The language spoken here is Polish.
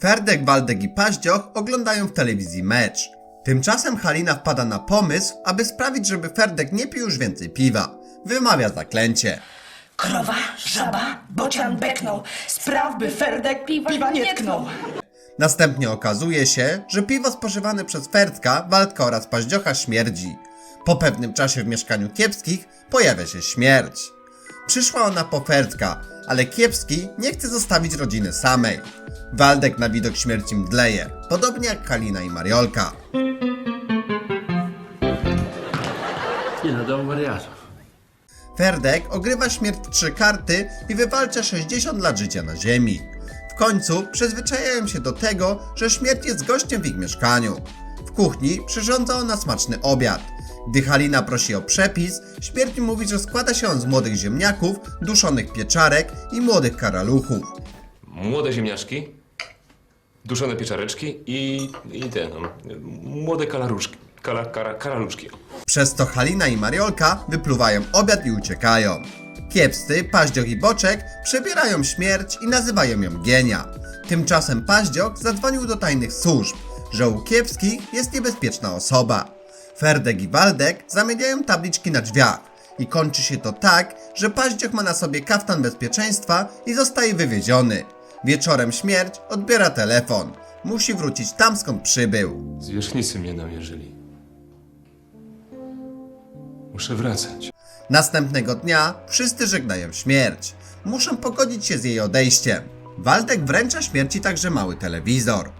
Ferdek, Waldek i Paździoch oglądają w telewizji mecz. Tymczasem Halina wpada na pomysł, aby sprawić, żeby Ferdek nie pił już więcej piwa. Wymawia zaklęcie. Krowa, żaba, bocian beknął. Spraw, by Ferdek piwa, nie tknął. Następnie okazuje się, że piwo spożywane przez Ferdka, Waldka oraz Paździocha śmierdzi. Po pewnym czasie w mieszkaniu Kiepskich pojawia się śmierć. Przyszła ona po Ferdka, ale Kiepski nie chce zostawić rodziny samej. Waldek na widok śmierci mdleje, podobnie jak Halina i Mariolka. Nie no, dom wariatów. Ferdek ogrywa śmierć w trzy karty i wywalcza 60 lat życia na ziemi. W końcu przyzwyczajają się do tego, że śmierć jest gościem w ich mieszkaniu. W kuchni przyrządza ona smaczny obiad. Gdy Halina prosi o przepis, śmierć mówi, że składa się on z młodych ziemniaków, duszonych pieczarek i młodych karaluchów. Młode ziemniaczki, duszone pieczareczki i, i te, no, młode kalaruszki, kala, kara, karaluszki. Przez to Halina i Mariolka wypluwają obiad i uciekają. Kiepscy, Paździoch i Boczek przebierają śmierć i nazywają ją Genia. Tymczasem Paździoch zadzwonił do tajnych służb, że u Kiepskich jest niebezpieczna osoba. Ferdek i Waldek zamieniają tabliczki na drzwiach i kończy się to tak, że Paździoch ma na sobie kaftan bezpieczeństwa i zostaje wywieziony. Wieczorem śmierć odbiera telefon. Musi wrócić tam skąd przybył. Zwierzchnicy mnie namierzyli. Muszę wracać. Następnego dnia wszyscy żegnają śmierć. Muszą pogodzić się z jej odejściem. Waldek wręcza śmierci także mały telewizor.